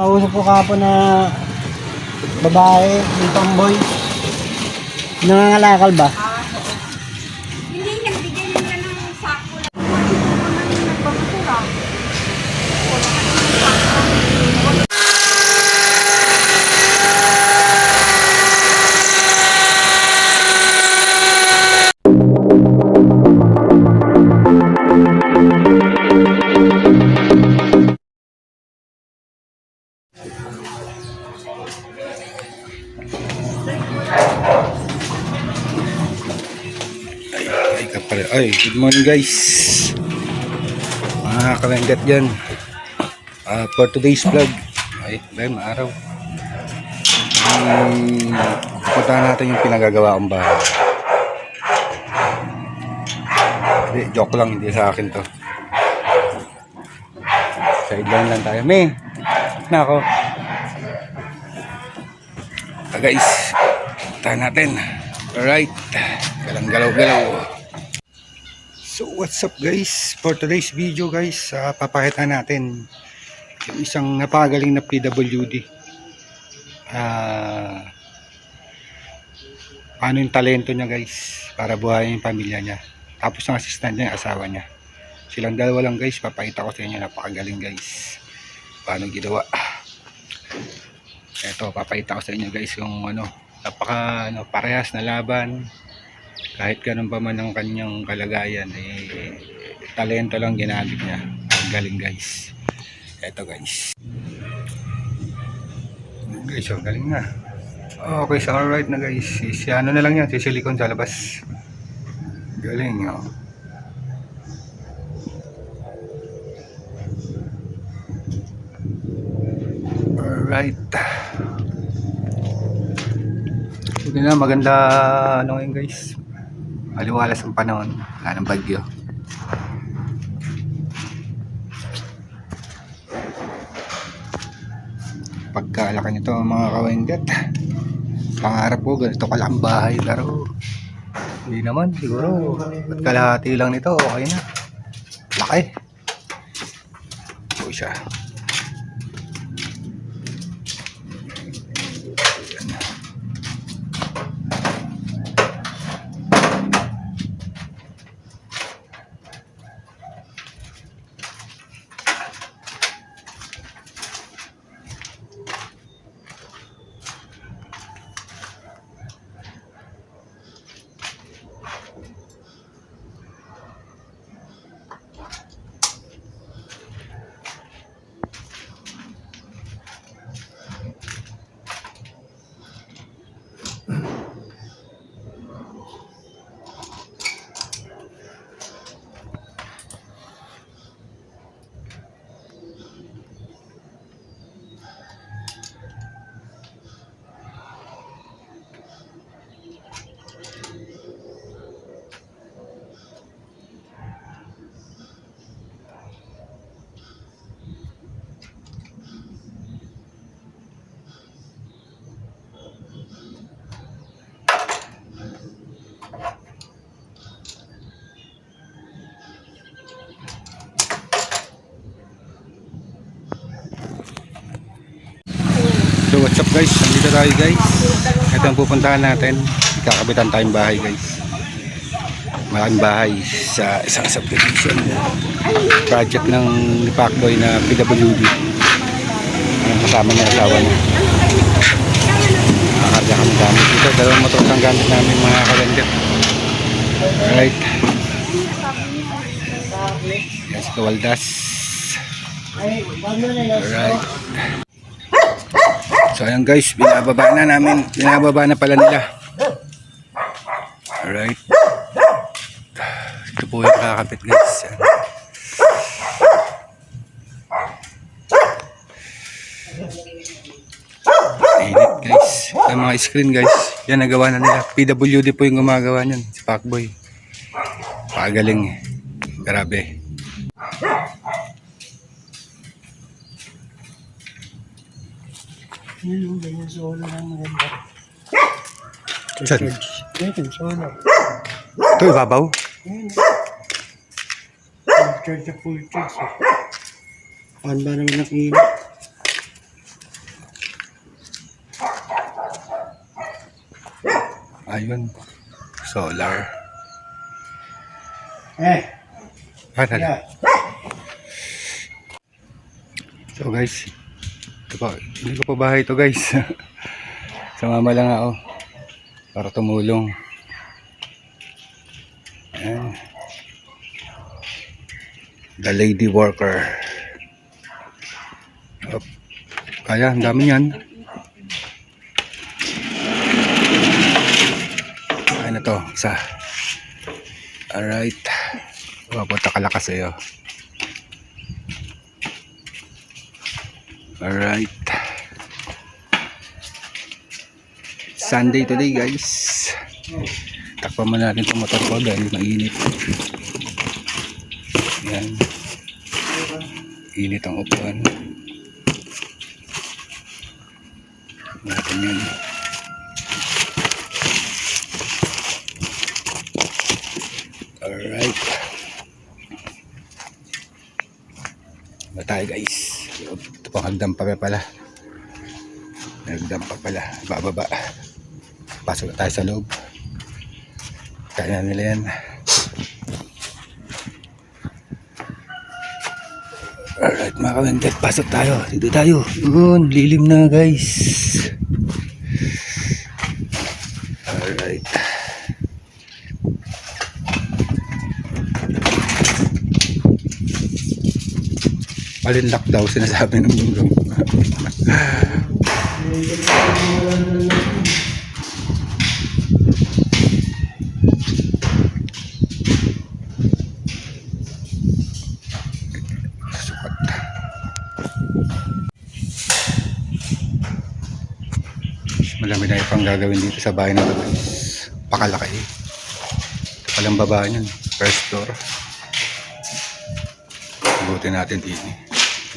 Kausap ko kapo na babae, yung tomboy. Nangangalakal ba? Ay, kapal. Ay, good morning guys. Mga kalenggat dyan. Ah, for today's vlog. Ay, dahil maaraw. Um, punta natin yung pinagagawa kong bahay. Hindi, joke lang. Hindi sa akin to. Sideline lang tayo. May, na ako. Ah, guys, tayo natin. Alright. Galang galaw-galaw. What's up guys? For today's video guys, uh, papakita natin yung isang napagaling na PWD. Ah paano yung talento niya guys para buhayin yung pamilya niya. Tapos ang assistant niya, yung asawa niya. Silang dalawa lang guys, papakita ko sa inyo napakagaling guys. Paano ginawa. Ito, papakita ko sa inyo guys yung ano, napaka ano, parehas na laban kahit ganun pa man ang kanyang kalagayan eh talento lang ginamit niya. Ang galing guys. Eto guys. Guys ang galing na. Okay so alright na guys. Si, ano na lang yan si silicone sa labas. Galing oh. Alright. Sige na, maganda ano ngayon guys. Maliwalas ang panahon. Wala ng bagyo. Pagkalaki nito mga kawendet. Pangarap ko ganito kalang bahay pero hindi naman siguro. At kalahati lang nito okay na. Laki. Ito siya. So what's up guys? Nandito tayo guys. Ito ang pupuntahan natin. Kakabitan tayong bahay guys. Malaking bahay sa isang subdivision. Project ng Pacboy na PWD. Ang kasama niya, asawa niya. Nakakarga kami gamit. Ito, dalawang motor ang gamit namin mga kalender. Alright. Yes, Kawaldas. Alright. So ayan guys, binababa na namin. Binababa na pala nila. Alright. Ito po yung kakapit guys. Yan. Init guys. Ito mga screen guys. Yan nagawa na nila. PWD po yung gumagawa niyan. Si Pacboy. Pagaling eh. Grabe. solo ng maganda. Saan? Ayun, solo. Ito, ibabaw? Ayun. Eh. Full charge eh. na full ba naman ang init? Ayun. Solar. Eh. Ano? Yeah. So guys, po, hindi ko pa bahay ito guys. Sumama lang ako para tumulong. Ayan. The lady worker. Up. Kaya, ang dami yan. Kaya na to, isa. Alright. Papunta ka lakas sa'yo. Alright. Sunday today guys. Takpan mo natin itong motor ko dahil mainit. Yan. Init ang upuan. Natin yun. Alright. Ba tayo guys. Ito pang hagdan pa pala. Hagdan pa pala. Bababa. Pasok na tayo sa loob. Kaya na nila yan. Alright mga kawendet, pasok tayo. Dito tayo. Yun, lilim na guys. Alright. Malinlock daw sinasabi ng mundo. Malami na ipang gagawin dito sa bahay na ito. Pakalaki. Ito palang baba niyan. First floor. Buti natin din.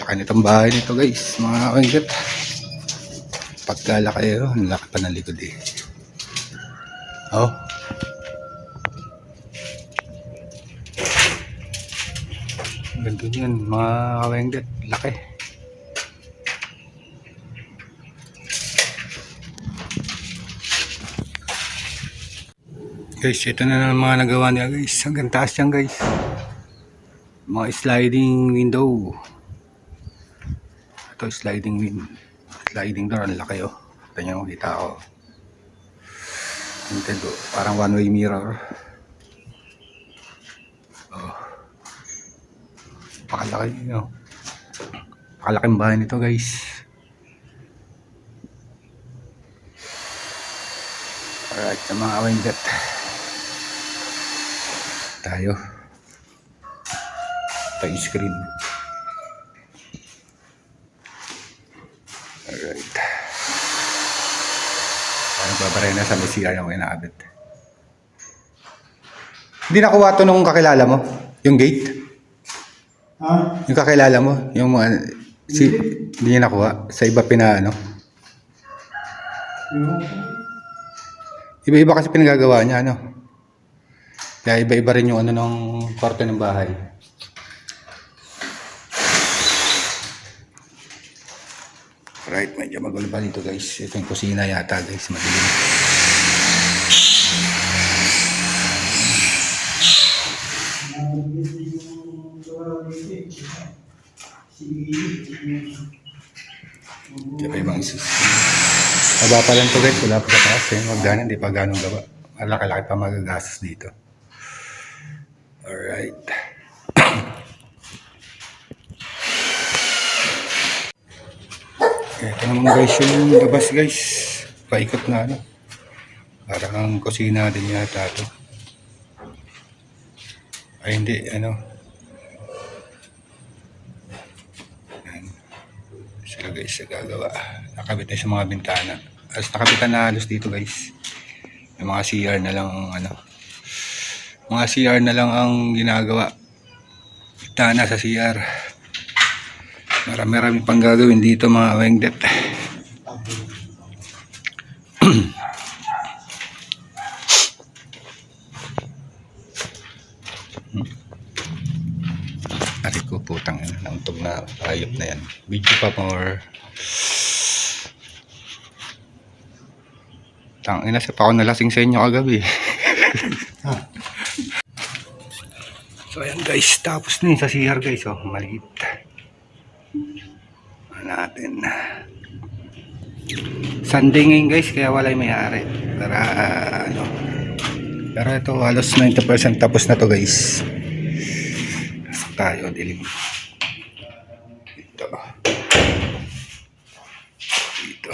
Laki nitong bahay nito guys. Mga kanggat. Pagkalaki yun. Ang laki pa ng likod eh. Oh. Ganda yan. Mga kawenggat. Laki. Guys, ito na lang mga nagawa niya guys. Hanggang taas yan guys. Mga sliding window. Ito sliding win. Sliding door. Ang laki oh. Ito nyo, kita ko. Nintendo. Parang one way mirror. Oh. Pakalaki. Oh. Pakalaking bahay nito guys. Alright, sa mga awenggat. Tayo. Tayo screen. Babaray na sa may CR yung inaabit. Hindi nakuha to nung kakilala mo? Yung gate? Ha? Yung kakilala mo? Yung mga... Si, hindi niya nakuha. Sa iba pina ano? Yung, Iba-iba kasi pinagagawa niya, ano? Kaya iba-iba rin yung ano ng kwarto ng bahay. Right, medyo magulo pa dito guys. Ito yung kusina yata guys, madilim. Ito pa ibang system. Maba pa lang to guys, wala pa sa taas eh. Ganun, hindi pa ganong gawa. Malaki-laki pa magagastos dito. Alright. Ito naman guys yung labas guys. Paikot na ano. Parang kusina din yata to. Ay hindi, ano. Ayan. Sila guys sa gagawa. Nakabit na sa mga bintana. As nakabitan na halos dito guys. Yung mga CR na lang ang ano. Mga CR na lang ang ginagawa. Bintana sa CR. Marami-rami pang gagawin dito mga wengdet. Ari ko putang ina, nauntog na ayop na yan. Video pa more. Tangina sa pa ako nalasing sa inyo kagabi. So ayan guys, tapos na yun sa CR guys. Oh, maliit. Ano natin. Sunday ngayon guys, kaya wala yung may-ari. Para ano. Pero ito halos 90% tapos na to guys. Tayo, dilim. Ito. Dito.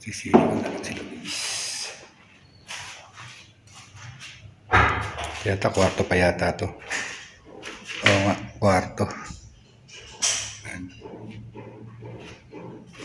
Sisili ko na lang sila guys. Yata kwarto pa yata to. Kwarto. Ayan.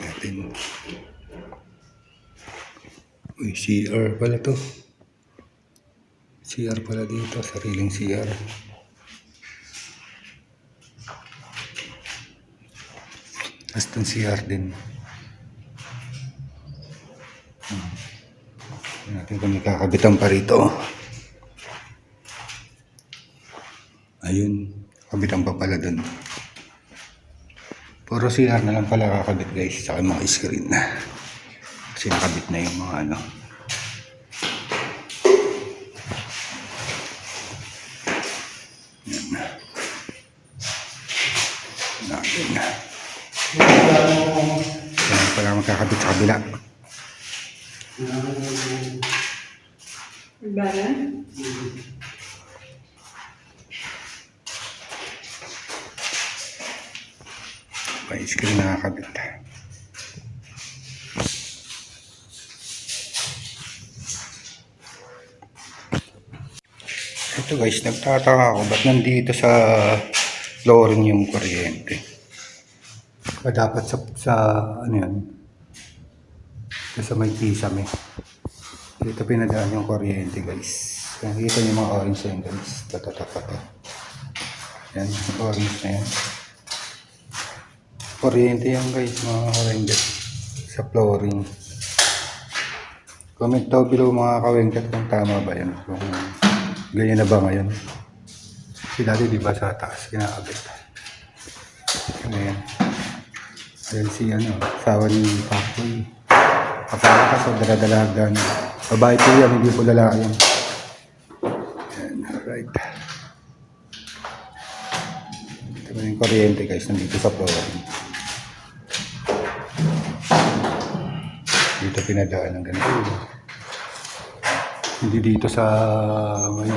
Natin. Uy, CR pala to. CR pala dito, sariling CR. Tapos itong CR din. Tingnan natin kung may kakabitan pa rito. Ayun, kabitan pa pala dun. Puro CR na lang pala kakabit guys, sa mga screen na. Kasi nakabit na yung mga ano. Yan na. Yan pala magkakabit sa kabila. Balan? May screen nakakabit. Ito guys, nagtataka ako ba't nandito sa flooring yung kuryente. Ba dapat sa, sa ano yan, sa may kisame. Dito pinadaan yung kuryente guys. Nakikita niyo mga orange yan guys. Tatatapat to. Yan, orange na yan. Kuryente yan guys, mga kawengkat sa flooring. Comment daw below mga kawengkat kung tama ba yan. Kung ganyan na ba ngayon. Kasi dati di ba sa taas kinakabit. Ano yan. Ayan si ano, sawa ni Pakoy. Kapala ka sa daladalagan. Babae po yan, hindi po lalaki yan. Ayan, alright. Ito na yung kuryente guys, nandito sa flooring. Dito pinadaan ng ganito. Hindi dito sa may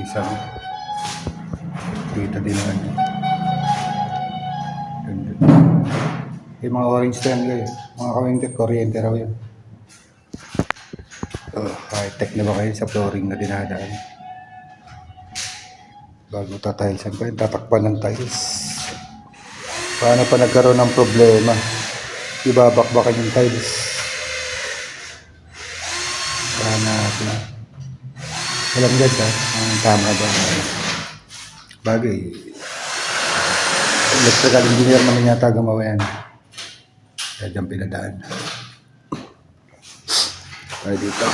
isang dito din ang ano. Ganda. Yung mga orange yan guys. Mga kawingkit, kuryente raw yan. Oh, high-tech na ba kayo sa flooring na dinadaan? Bago tatailsan pa yun, tatakpan ng tiles. Paano pa nagkaroon ng problema? Ibabakbakan yung tiles. Paano natin? Alam guys ha, ang tama ba? Bagay. Electrical engineer naman yata gumawa yan. Kaya dyan pinadaan. Tayo dito.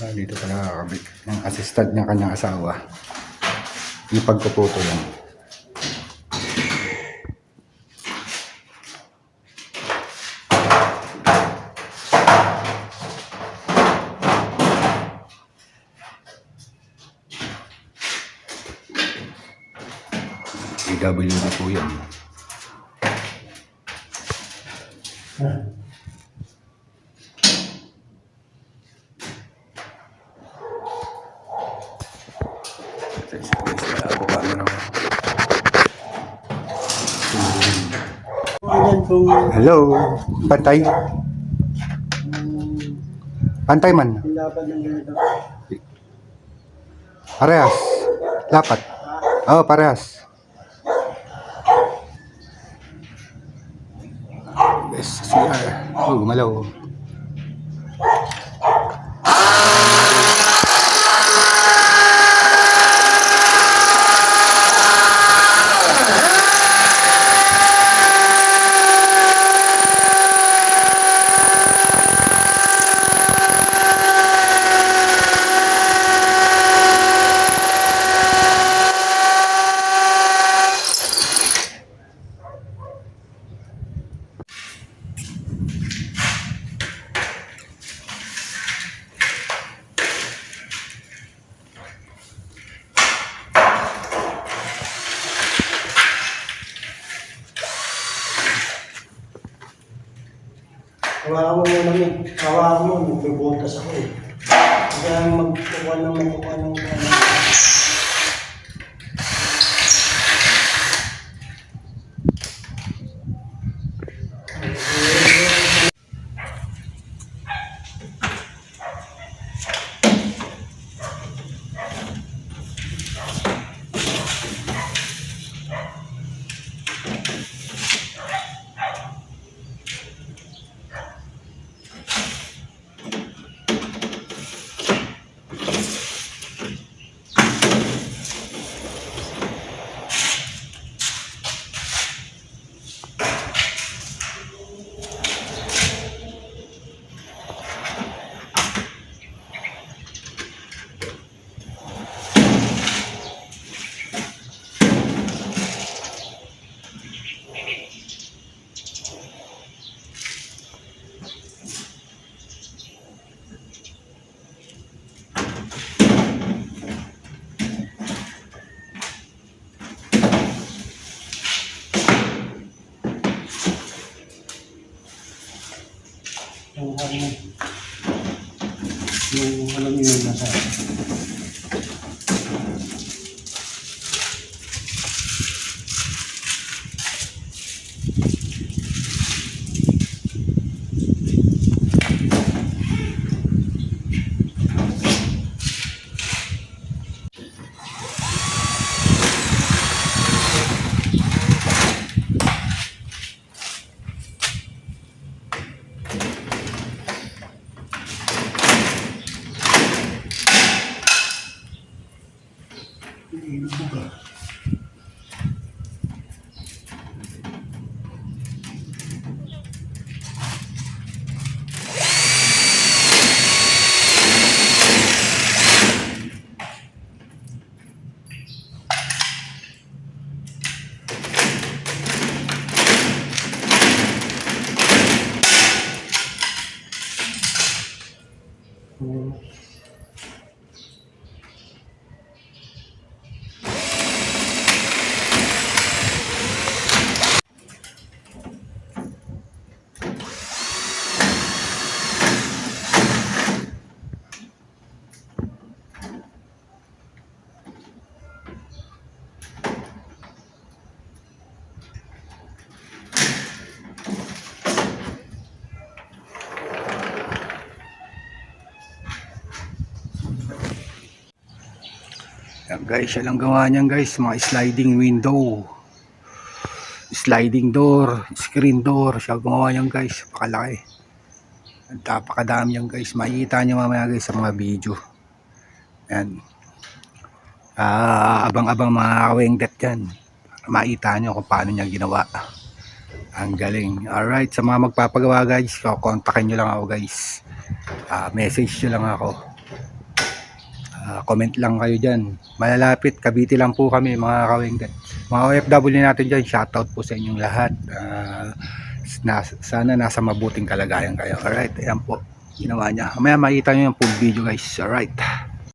Ah, dito pala Yung assistant niya kanyang asawa. Yung pagkuputo yan. PWD po yan. Kung Hello. Pantay. Pantay man. dapat ng ganito. Parehas. Lapat. Oo, oh, parehas. Yes, CR. Oh, gumalaw. Hawakan mo muna min. Hawakan mo, magbubutas ako eh. Kaya magkukuha ng magkukuha ng guys, siya lang gawa niyan guys, mga sliding window. Sliding door, screen door, siya gumawa niyan guys, pakalaki. At napakadami yan guys, makikita niyo mamaya guys sa mga video. Yan. Ah, abang-abang mga kawengdet yan. Makita niyo kung paano niya ginawa. Ang galing. Alright, sa mga magpapagawa guys, kontakin niyo lang ako guys. Ah, message niyo lang ako. Ah, comment lang kayo dyan. Malalapit, Cavite lang po kami mga kawinggan. Mga OFW natin dyan, shoutout po sa inyong lahat. Ah, na, sana nasa mabuting kalagayan kayo. Alright, ayan po. Ginawa niya. Mamaya makita nyo yung full video guys. Alright.